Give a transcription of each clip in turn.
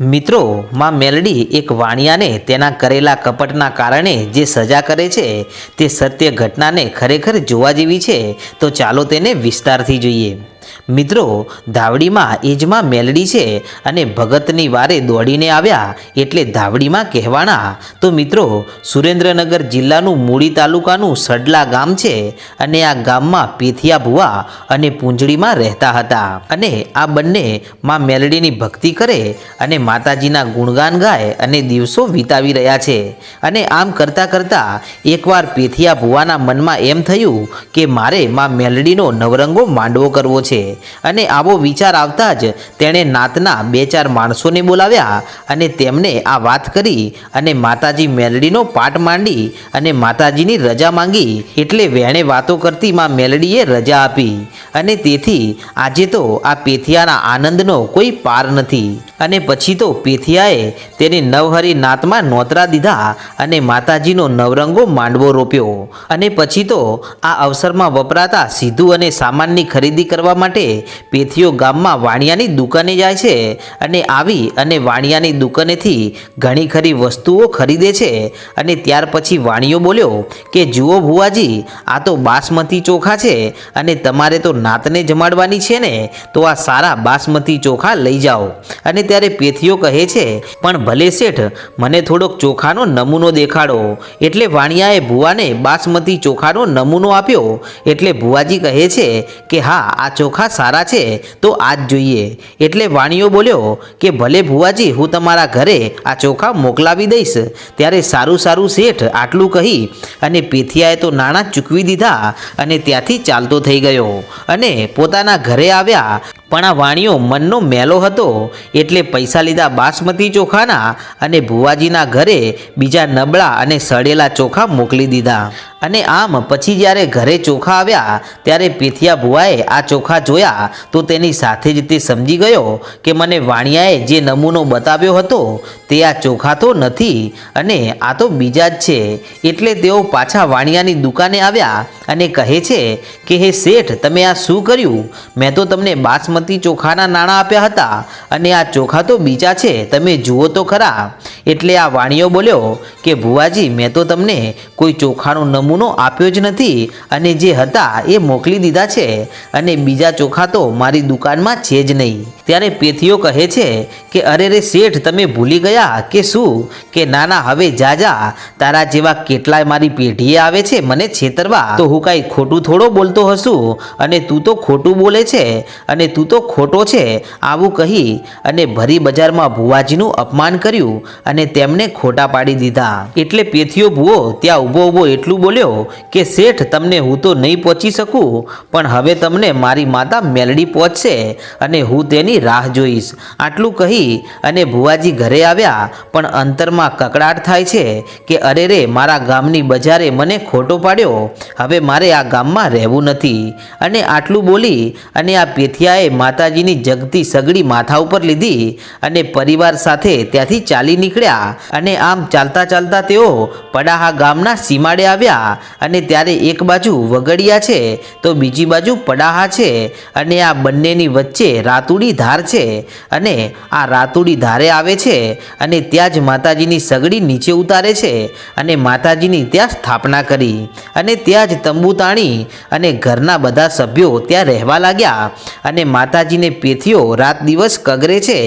મિત્રો, માં મેલડી એક વાણિયાને તેના કરેલા કપટના કારણે જે સજા કરે છે, તે સત્ય ઘટનાને ખરેખર જોવા જેવી છે, તો ચાલો તેને વિસ્તારથી જોઈએ. મિત્રો, ધાવડીમાં એજમાં મેલડી છે અને ભગતની વારે દોડીને આવ્યા એટલે ધાવડીમાં કહેવાના તો મિત્રો, સુરેન્દ્રનગર જિલ્લાનું મૂળી તાલુકાનું સડલા ગામ છે અને આ ગામમાં પેથિયા ભુવા અને પૂંજળીમાં રહેતા હતા. અને આ બંને માં મેલડીની ભક્તિ કરે અને માતાજીના ગુણગાન ગાય અને દિવસો વિતાવી રહ્યા છે. અને આમ કરતાં કરતાં એકવાર પેથિયા ભુવાના મનમાં એમ થયું કે મારે માં મેલડીનો નવરંગો માંડવો કરવો છે. અને આવો વિચાર આવતા જ તેણે નાતના બે ચાર માણસોને બોલાવ્યા અને તેમને આ વાત કરી અને માતાજી મેલડીનો પાઠ માંડી અને માતાજીની રજા માંગી એટલે વેણે વાતો કરતી માં મેલડીએ રજા આપી. અને તેથી આજે તો આ પેથિયાના આનંદનો કોઈ પાર નથી. અને પછી તો પેથિયાએ તેને નવહરી નાતમાં નોતરા દીધા અને માતાજીનો નવરંગો માંડવો રોપ્યો. અને પછી તો આ અવસરમાં વપરાતા સીધું અને સામાનની ખરીદી કરવા માટે પેથિયો ગામમાં વાણિયાની દુકાને જાય છે અને આવી અને વાણિયાની દુકાનેથી ઘણી ખરી વસ્તુઓ ખરીદે છે. અને ત્યાર પછી વાણિયો બોલ્યો કે, જુઓ ભુવાજી, આ તો બાસમતી ચોખા છે અને તમારે તો નાતને જમાડવાની છે ને, તો આ સારા બાસમતી ચોખા લઈ જાઓ. અને ત્યારે પેથીઓ કહે છે, પણ ભલે શેઠ, મને થોડોક ચોખાનો નમૂનો દેખાડો. એટલે વાણિયાએ ભુવાને બાસમતી ચોખાનો નમૂનો આપ્યો. એટલે ભુવાજી કહે છે કે, હા, આ ચોખા સારા છે તો આજ જોઈએ. એટલે વાણીઓ બોલ્યો કે ભલે ભુવાજી, હું તમારા ઘરે આ ચોખા મોકલાવી દઈશ. ત્યારે સારું સારું શેઠ આટલું કહી અને પેથિયાએ તો નાણાં ચૂકવી દીધા અને ત્યાંથી ચાલતો થઈ ગયો. અને પોતાના ઘરે આવ્યા પણ આ વાણિયો મનનો મેલો હતો એટલે પૈસા લીધા બાસમતી ચોખાના અને ભુવાજીના ઘરે બીજા નબળા અને સડેલા ચોખા મોકલી દીધા. અને આમ પછી જ્યારે ઘરે ચોખા આવ્યા, ત્યારે પેથિયા ભુવાએ આ ચોખા જોયા તો તેની સાથે જ તે સમજી ગયો કે મને વાણિયાએ જે નમૂનો બતાવ્યો હતો તે આ ચોખા તો નથી અને આ તો બીજા જ છે. એટલે તેઓ પાછા વાણિયાની દુકાને આવ્યા અને કહે છે કે, હે શેઠ, તમે આ શું કર્યું? મેં તો તમને બાસમતી ચોખાના નાણાં આપ્યા હતા અને આ ચોખા તો બીજા છે, તમે જુઓ તો ખરા. એટલે આ વાણિયો બોલ્યો કે, ભુવાજી, મેં તો તમને કોઈ ચોખાનો નમૂનો આપ્યો જ નથી અને જે હતા એ મોકલી દીધા છે અને બીજા ચોખા તો મારી દુકાનમાં છે જ નહીં. ત્યારે પેથીઓ કહે છે કે, અરે રે શેઠ, તમે ભૂલી ગયા કે શું? કે ના ના હવે જા જા. તારા જેવા કેટલાય મારી પેઢીએ આવે છે મને છેતરવા. તો હું કાંઈ ખોટું થોડો બોલતો હશું અને તું તો ખોટું બોલે છે, અને તું તો ખોટો છે. આવું કહી અને ભરી બજારમાં ભુવાજીનું અપમાન કર્યું અને તેમને ખોટા પાડી દીધા. એટલે પેથીઓ ભૂવો, ત્યાં ઊભો ઊભો એટલું બોલ્યો કે, શેઠ, તમને હું તો નહીં પહોંચી શકું, પણ હવે તમને મારી માતા મેલડી પહોંચશે, અને હું તેની રાહ જોઈશ. આટલું કહી અને ભુવાજી ઘરે આવ્યા, પણ અંતરમાં કકડાટ થાય છે કે અરે રે, મારા ગામની બજારે મને ખોટો પાડ્યો. હવે મારે આ ગામમાં રહેવું નથી. અને આટલું બોલી અને આ પેથિયાએ માતાજીની જગતી સગડી માથા ઉપર લીધી અને પરિવાર સાથે ત્યાંથી ચાલી નીકળ્યા. અને આમ ચાલતા ચાલતા તેઓ પડાહા ગામના સીમાડે આવ્યા અને ત્યારે એક બાજુ વગડિયા છે, તો બીજી બાજુ પડાહા છે અને આ બંનેની વચ્ચે રાતુડી ધાર છે અને આ રાતુડી ધારે આવે છે અને ત્યાં જ માતાજીની સગડી નીચે ઉતારે છે અને માતાજીની ત્યાં સ્થાપના કરી અને ત્યાં જ તંબુ તાણી અને ઘરના બધા સભ્યો ત્યાં રહેવા લાગ્યા અને માતાજીને પેથીઓ રાત દિવસ કગરે છે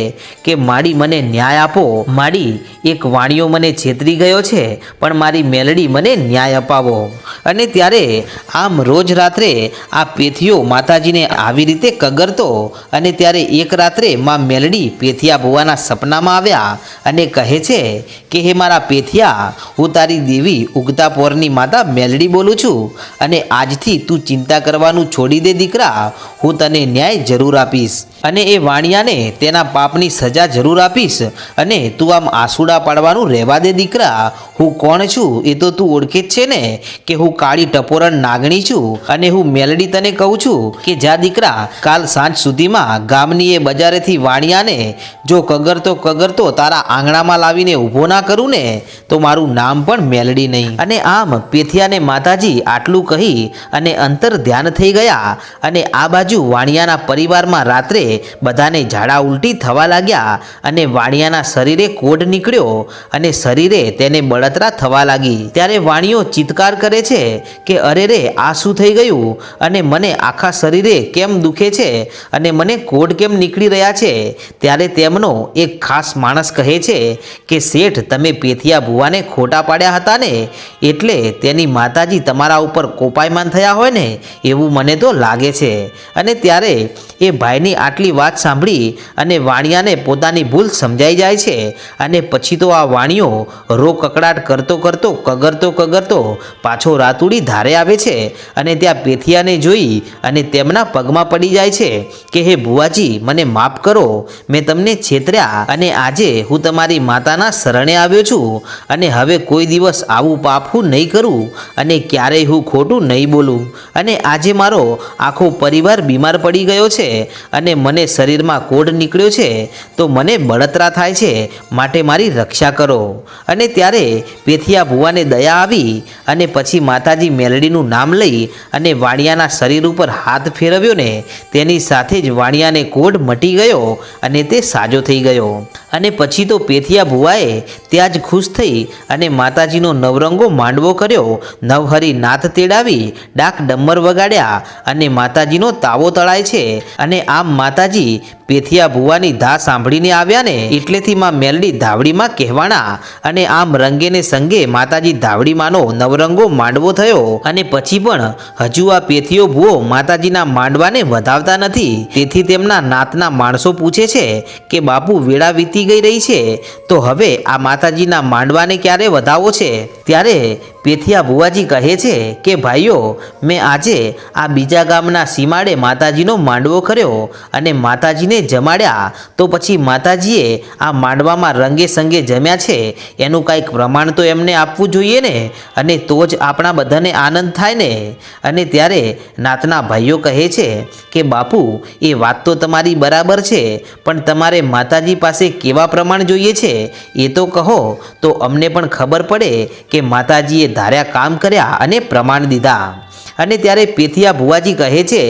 કે માડી મને ન્યાય આપો. માડી, એક વાણિયો મને છેતરી ગયો છે, પણ મારી મેલડી મને ન્યાય અપાવો. અને ત્યારે આમ રોજ રાત્રે આ પેથીઓ માતાજીને આવી રીતે કગરતો અને ત્યારે એક રાત્રે માં મેલડી પેથિયા ભુવાના સપનામાં આવ્યા અને કહે છે કે, હે મારા પેથિયા, હું તારી દેવી ઉગતા પોરની માતા મેલડી બોલું છું અને આજથી તું ચિંતા કરવાનું છોડી દે દીકરા, હું તને ન્યાય જરૂર આપીશ. અને એ વાણિયાને તેના પાપની સજા જરૂર આપીશ અને તું આમ આસુડા પાડવાનું રહેવા દે દીકરા, હું કોણ છું? એ તો તું ઓળખે જ છે ને કે હું કાળી ટપોરણ નાગણી છું અને હું મેલડી તને કહું છું કે, જા દીકરા, કાલ સાંજ સુધીમાં ગામની એ બજારેથી વાણિયાને, જો કગરતો કગરતો તારા આંગણામાં લાવીને ઊભો ના કરું ને તો મારું નામ પણ મેલડી નહીં. અને આમ પેથિયાને માતાજી આટલું કહી અને અંતર ધ્યાન થઈ ગયા અને આ બાજુ વાણિયાના પરિવારમાં રાત્રે બધાને ઝાડા ઉલટી થવા લાગ્યા અને વાણિયાના શરીરે કોડ નીકળ્યો અને શરીરે તેને બળતરા થવા લાગી. ત્યારે વાણીઓ ચિત્કાર કરે છે કે, અરે રે, આ શું થઈ ગયું? અને મને આખા શરીરે કેમ દુખે છે? અને મને કોડ કેમ નીકળી રહ્યા છે, ત્યારે તેમનો એક ખાસ માણસ કહે છે કે, શેઠ, તમે પેથિયા ભુવાને ખોટા પાડ્યા હતા ને, એટલે તેની માતાજી તમારા ઉપર કોપાયમાન થયા હોય ને, એવું મને તો લાગે છે. અને ત્યારે એ ભાઈની આટલી વાત સાંભળી અને વાણિયાને પોતાની ભૂલ સમજાઈ જાય છે, અને પછી તો આ વાણિયો રો કકડાટ કરતો કરતો, કગરતો કગરતો પાછો રાતુડી ધારે આવે છે, અને ત્યાં પેથિયાને જોઈ અને તેમના પગમાં પડી જાય છે કે, હે ભુવાજી, મને માફ કરો. મેં તમને છેતર્યા અને આજે હું તમારી માતાના શરણે આવ્યો છું અને હવે કોઈ દિવસ આવું પાપ નહીં કરું અને ક્યારેય હું ખોટું નહીં બોલું. અને આજે મારો આખો પરિવાર બીમાર પડી ગયો છે અને મને શરીરમાં કોડ નીકળ્યો છે, તો મને બળતરા થાય છે, માટે મારી રક્ષા કરો. અને ત્યારે પેથિયા ભુવાને દયા આવી અને પછી માતાજી મેલડીનું નામ લઈ અને વાણિયાના શરીર ઉપર હાથ ફેરવ્યો ને તેની સાથે જ વાણિયાને કોડ મટી ગયો અને તે સાજો થઈ ગયો. અને પછી તો પેથિયા ભુવાએ ત્યાં જ ખુશ થઈ અને માતાજીનો નવરંગો માંડવો કર્યો. નવહરી નાથ તેડાવી ડાક ડમર વગાડ્યા અને માતાજીનો તાવો તળાય છે. અને આમ માતાજી પેથિયા ભુવાની ધા સાંભળીને આવ્યા ને એટલેથી માં મેલડી ધાવડીમાં કહેવાણા. અને આમ રંગે ને સંગે માતાજી ધાવડીમાંનો નવરંગો માંડવો થયો. અને પછી પણ હજુ આ પેથિયો ભુવો માતાજીના માંડવાને વધાવતા નથી. તેથી તેમના નાતના માણસો પૂછે છે કે, બાપુ, વેળા વીતી ગઈ રહી છે. તો હવે આ માતાજીના માંડવાને ક્યારે વધાવો છે? ત્યારે પેથિયા ભુવાજી કહે છે કે, ભાઈઓ, મેં આજે આ બીજા ગામના સીમાડે માતાજીનો માંડવો કર્યો અને માતાજીને જમાડ્યા. તો પછી માતાજીએ આ માંડવામાં રંગે સંગે જમ્યા છે. એનું કાંઈક પ્રમાણ તો એમને આપવું જોઈએ ને? અને તો જ આપણા બધાને આનંદ થાય ને? અને ત્યારે નાતના ભાઈઓ કહે છે કે, બાપુ, એ વાત તો તમારી બરાબર છે, પણ તમારે માતાજી પાસે કેવા પ્રમાણ જોઈએ છે? એ તો કહો. તો અમને પણ ખબર પડે કે માતાજીએ ધાર્યા કામ કર્યા અને પ્રમાણ દીધા. અને ત્યારે પેથિયા ભુવાજી કહે છે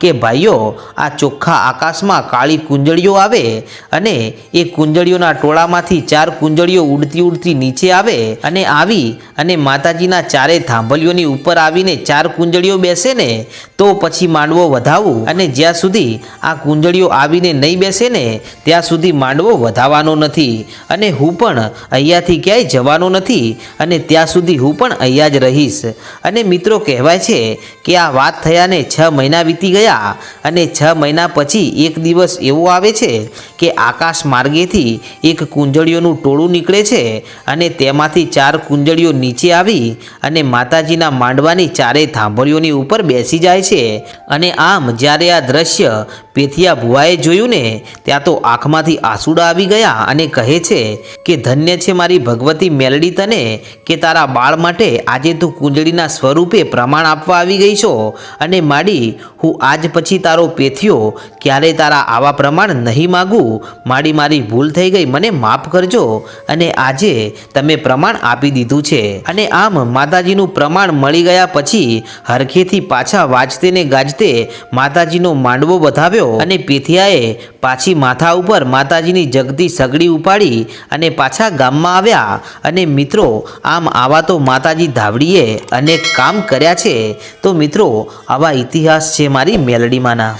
કે, ભાઈઓ, આ ચોખ્ખા આકાશમાં કાળી કુંજળીઓ આવે અને એ કુંજળીઓના ટોળામાંથી ચાર કુંજળીઓ ઉડતી ઉડતી નીચે આવે અને આવી અને માતાજીના ચારે થાંભલીઓની ઉપર આવીને ચાર કુંજળીઓ બેસે ને, તો પછી માંડવો વધાવું અને જ્યાં સુધી આ કુંજળીઓ આવીને નહીં બેસે ને, ત્યાં સુધી માંડવો વધાવવાનો નથી. અને હું પણ અહીંયાથી ક્યાંય જવાનો નથી અને ત્યાં સુધી હું પણ અહીંયા જ રહીશ. અને મિત્રો કહેવાય છે કે આ વાત થયાને છ મહિના વીતી ગયા અને છ મહિના પછી એક દિવસ એવો આવે છે કે આકાશ માર્ગેથી એક કુંજળીઓનું ટોળું નીકળે છે અને તેમાંથી ચાર કુંજળીઓ નીચે આવી અને માતાજીના માંડવાની ચારેય થાંભળીઓની ઉપર બેસી જાય છે. અને આમ જ્યારે આ દ્રશ્ય પેથિયા ભુવાએ જોયું ને, ત્યાં તો આંખમાંથી આંસુડા આવી ગયા અને કહે છે કે, ધન્ય છે મારી ભગવતી મેલડી તને કે તારા બાળ માટે આજે તું કુંજળીના સ્વરૂપે પ્રમાણ આપવા આવી ગઈ છો અને માડી, હું આજ પછી તારો પેથિયો ક્યારેય તારા આવા પ્રમાણ નહીં માગું? માડી, મારી ભૂલ થઈ ગઈ, મને માફ કરજો અને આજે તમે પ્રમાણ આપી દીધું છે. અને આમ માતાજીનું પ્રમાણ મળી ગયા પછી હરખેથી પાછા વાંચતે ને ગાજતે માતાજીનો માંડવો વધાવ્યો અને પેથિયાએ પાછી માથા ઉપર માતાજીની જગતી સગડી ઉપાડી અને પાછા ગામમાં આવ્યા. અને મિત્રો, આમ આવા તો માતાજી ધાવડીએ અનેક કામ કર્યા છે. તો મિત્રો, આવા ઇતિહાસ છે મારી મેલડીમાંના.